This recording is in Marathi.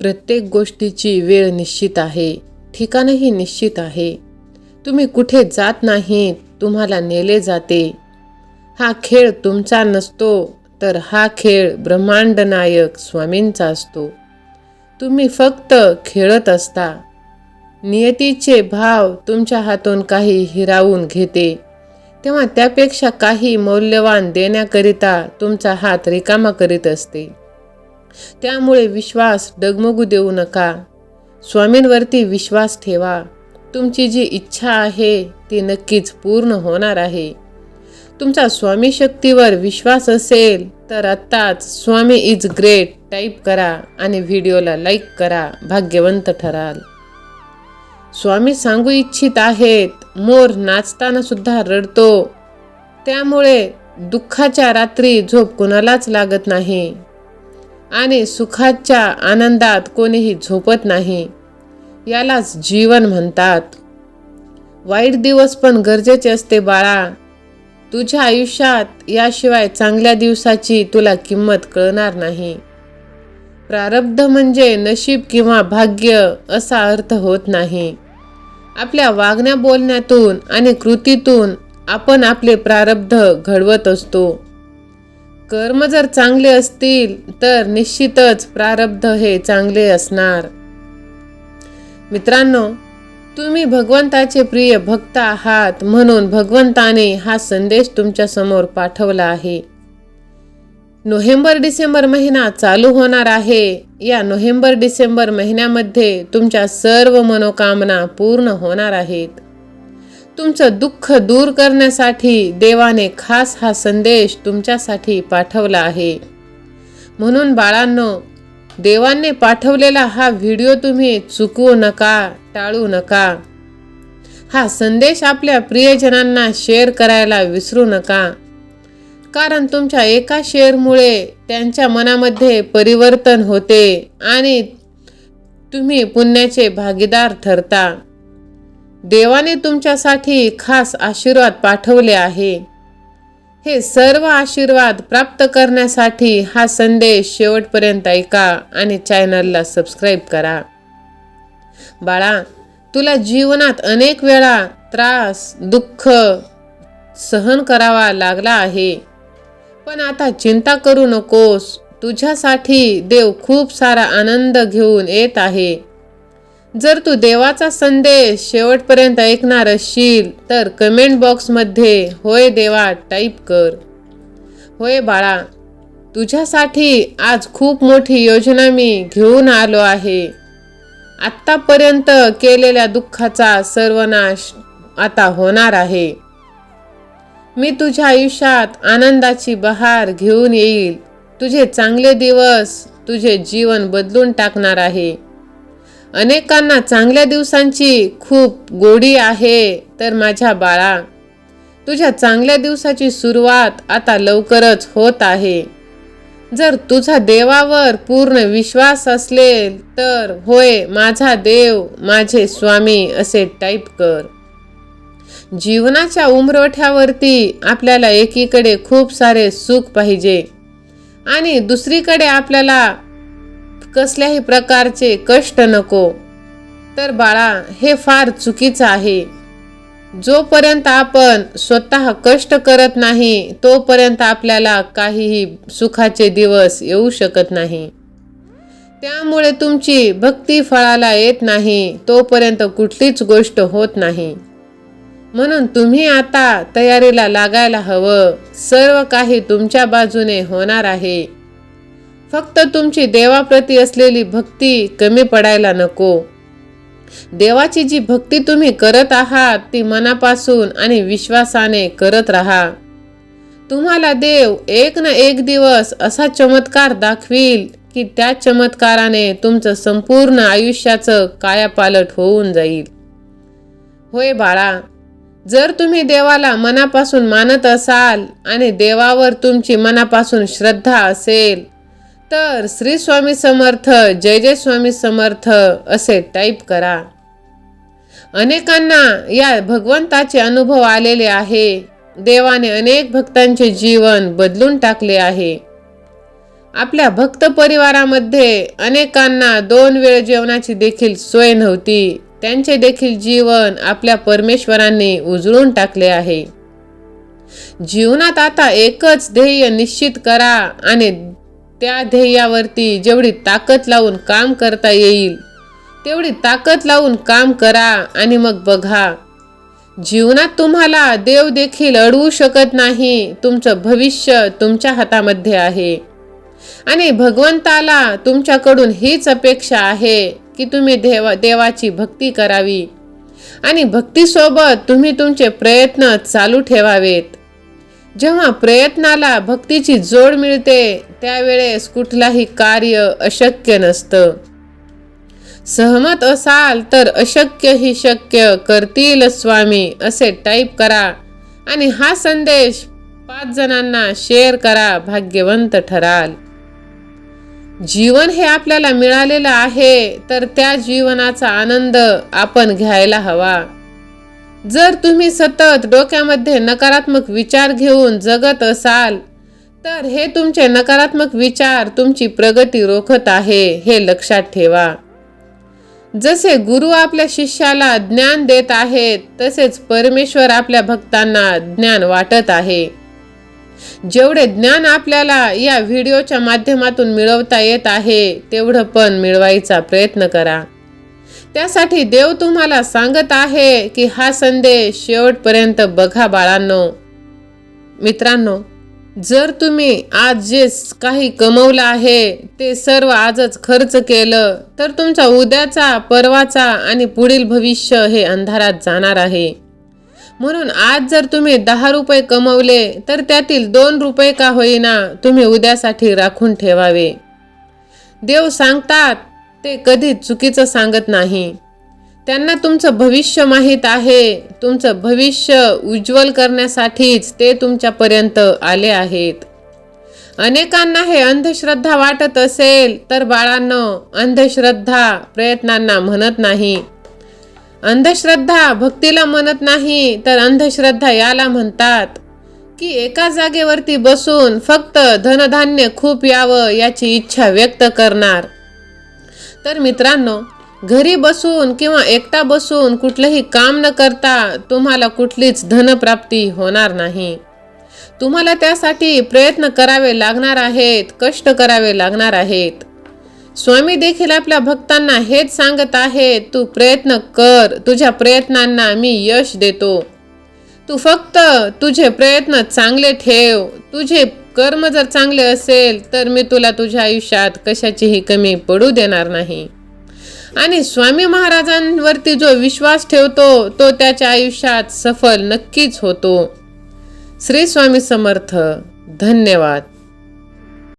प्रत्येक गोष्टीची वेळ निश्चित आहे. ठिकाणही निश्चित आहे. तुम्ही कुठे जात नाहीत तुम्हाला नेले जाते. हा खेळ तुमचा नसतो तर हा खेळ ब्रह्मांडनायक स्वामींचा असतो. तुम्ही फक्त खेळत असता. नियतीचे भाव तुमच्या हातून काही हिरावून घेते. तेव्हा त्यापेक्षा काही मौल्यवान देण्याकरिता तुमचा हात रिकामा करीत असते. त्यामुळे विश्वास डगमगू देऊ नका. स्वामींवरती विश्वास ठेवा. तुमची जी इच्छा आहे ती नक्कीच पूर्ण होणार आहे. तुमचा स्वामी शक्तीवर विश्वास असेल तर आत्ताच स्वामी इज ग्रेट टाईप करा आणि व्हिडिओला लाईक करा भाग्यवंत ठराल. स्वामी सांगू इच्छित आहेत मोर नाचताना सुद्धा रडतो. त्यामुळे दुःखाच्या रात्री झोप कुणालाच लागत नाही. आणि सुखाच्या आनंदात कोणीही झोपत नाही. यालाच जीवन म्हणतात. वाईट दिवस पण गरजेचे असते बाळा. तुझ्या आयुष्यात याशिवाय चांगल्या दिवसाची तुला किंमत कळणार नाही. प्रारब्ध म्हणजे नशीब किंवा भाग्य असा अर्थ होत नाही. आपल्या वागण्या बोलण्यातून आणि कृतीतून आपण आपले प्रारब्ध घडवत असतो. कर्म जर चांगले असतील तर निश्चितच प्रारब्ध हे चांगले असणार. मित्रांनो तुम्ही भगवंताचे प्रिय भक्त आहात म्हणून भगवंताने हा संदेश तुमच्यासमोर पाठवला आहे. नोव्हेंबर डिसेंबर महिना चालू होणार आहे. या नोव्हेंबर डिसेंबर महिन्यामध्ये तुमच्या सर्व मनोकामना पूर्ण होणार आहेत. तुमचं दुःख दूर करण्यासाठी देवाने खास हा संदेश तुमच्यासाठी पाठवला आहे. म्हणून बाळांनो देवाने पाठवलेला हा व्हिडिओ तुम्ही चुकवू नका टाळू नका. हा संदेश आपल्या प्रियजनांना शेअर करायला विसरू नका. कारण तुमच्या एका शेअरमुळे त्यांच्या मनामध्ये परिवर्तन होते आणि तुम्ही पुण्याचे भागीदार ठरता. देवाने तुमच्यासाठी खास आशीर्वाद पाठवले आहे. हे सर्व आशीर्वाद प्राप्त करण्यासाठी हा संदेश शेवटपर्यंत ऐका आणि चॅनलला सबस्क्राईब करा. बाळा तुला जीवनात अनेक वेळा त्रास दुःख सहन करावा लागला आहे. पण आता चिंता करू नकोस. तुझ्यासाठी देव खूप सारा आनंद घेऊन येत आहे. जर तू देवाचा संदेश शेवटपर्यंत ऐकणार असशील तर कमेंट बॉक्समध्ये होय देवा टाईप कर. होय बाळा तुझ्यासाठी आज खूप मोठी योजना मी घेऊन आलो आहे. आत्तापर्यंत केलेल्या दुःखाचा सर्वनाश आता होणार आहे. मी तुझ्या आयुष्यात आनंदाची बहार घेऊन येईल. तुझे चांगले दिवस तुझे जीवन बदलून टाकणार आहे. अनेकांना चांगल्या दिवसांची खूप गोडी आहे तर माझ्या बाळा तुझ्या चांगल्या दिवसाची सुरुवात आता लवकरच होत आहे. जर तुझा देवावर पूर्ण विश्वास असलेल तर होय माझा देव माझे स्वामी असे टाईप कर. जीवनाच्या उमरवठ्यावरती आपल्याला एकीकडे खूप सारे सुख पाहिजे आणि दुसरीकडे आपल्याला कसल्याही प्रकारचे कष्ट नको. तर बाळा हे फार चुकीचं आहे. जोपर्यंत आपण स्वतः कष्ट करत नाही तोपर्यंत आपल्याला काहीही सुखाचे दिवस येऊ शकत नाही. त्यामुळे तुमची भक्ती फळाला येत नाही तोपर्यंत कुठलीच गोष्ट होत नाही. म्हणून तुम्ही आता तयारीला लागायला हवं. सर्व काही तुमच्या बाजूने होणार आहे. फक्त तुमची देवाप्रती असलेली भक्ती कमी पडायला नको. देवाची जी भक्ती तुम्ही करत आहात ती मनापासून आणि विश्वासाने करत राहा. तुम्हाला देव एक ना एक दिवस असा चमत्कार दाखवील की त्या चमत्काराने तुमचं संपूर्ण आयुष्याचं कायापालट होऊन जाईल. होय बाळा जर तुम्ही देवाला मनापासून मानत असाल आणि देवावर तुमची मनापासून श्रद्धा असेल तर श्री स्वामी समर्थ जय जय स्वामी समर्थ असे टाईप करा. अनेकांना या भगवंताचे अनुभव आलेले आहे. देवाने अनेक भक्तांचे जीवन बदलून टाकले आहे. आपल्या भक्त परिवारामध्ये अनेकांना दोन वेळ जेवणाची देखील सोय नव्हती. त्यांचे देखील जीवन आपल्या परमेश्वरांनी उजळून टाकले आहे. जीवनात आता एकच ध्येय निश्चित करा आणि त्या ध्येयावरती जेवढी ताकद लावून काम करता येईल तेवढी ताकद लावून काम करा आणि मग बघा. जीवनात तुम्हाला देव देखील अडवू शकत नाही तुमचं भविष्य तुमच्या हातामध्ये आहे. आणि भगवंताला तुमच्याकडून हीच अपेक्षा आहे की तुम्ही देवा देवाची भक्ती करावी. आणि भक्तीसोबत तुम्ही तुमचे प्रयत्न चालू ठेवावेत. जेव्हा प्रयत्नाला भक्तीची जोड मिळते त्यावेळेस कुठलाही कार्य अशक्य नसतं. सहमत असाल तर अशक्य ही शक्य करतील स्वामी असे टाईप करा. आणि हा संदेश पाच जणांना शेअर करा भाग्यवंत ठराल. जीवन हे आपल्याला मिळालेलं आहे तर त्या जीवनाचा आनंद आपण घ्यायला हवा. जर तुम्ही सतत डोक्यामध्ये नकारात्मक विचार घेऊन जगत असाल तर हे तुमचे नकारात्मक विचार तुमची प्रगती रोखत आहे हे लक्षात ठेवा. जसे गुरु आपल्या शिष्याला ज्ञान देत आहेत तसेच परमेश्वर आपल्या भक्तांना ज्ञान वाटत आहे. जेवढे ज्ञान आपल्याला या व्हिडिओच्या माध्यमातून मिळवता येत आहे तेवढं पण मिळवायचा प्रयत्न करा. त्यासाठी देव तुम्हाला सांगत आहे की हा संदेश शेवटपर्यंत बघा बाळांनो. मित्रांनो जर तुम्ही आज जे काही कमवलं आहे ते सर्व आजच खर्च केलं तर तुमचा उद्याचा परवाचा आणि पुढील भविष्य हे अंधारात जाणार आहे. म्हणून आज जर तुम्ही दहा रुपये कमवले तर त्यातील दोन रुपये का होईना तुम्ही उद्यासाठी राखून ठेवावे. देव सांगतात ते कधीच चुकीचं सांगत नाही. त्यांना तुमचं भविष्य माहीत आहे. तुमचं भविष्य उज्ज्वल करण्यासाठीच ते तुमच्यापर्यंत आले आहेत. अनेकांना हे अंधश्रद्धा वाटत असेल तर बाळांनो अंधश्रद्धा प्रयत्नांना म्हणत नाही. अंधश्रद्धा भक्तीला म्हणत नाही तर अंधश्रद्धा याला म्हणतात की एका जागेवरती बसून फक्त धनधान्य खूप यावं याची इच्छा व्यक्त करणार. तर मित्रांनो घरी बसून किंवा एकटा बसून कुठलंही काम न करता तुम्हाला कुठलीच धनप्राप्ती होणार नाही. तुम्हाला त्यासाठी प्रयत्न करावे लागणार आहेत कष्ट करावे लागणार आहेत. स्वामी देखील आपल्या भक्तांना हेच सांगत आहे तू प्रयत्न कर तुझ्या प्रयत्नांना मी यश देतो. तू फक्त तुझे प्रयत्न चांगले ठेव तुझे कर्म जर चांगले असेल तर मी तुला तुझ्या आयुष्यात कशाचीही कमी पडू देणार नाही. आणि स्वामी महाराजांवरती जो विश्वास ठेवतो तो त्याच्या आयुष्यात सफल नक्कीच होतो. श्री स्वामी समर्थ धन्यवाद.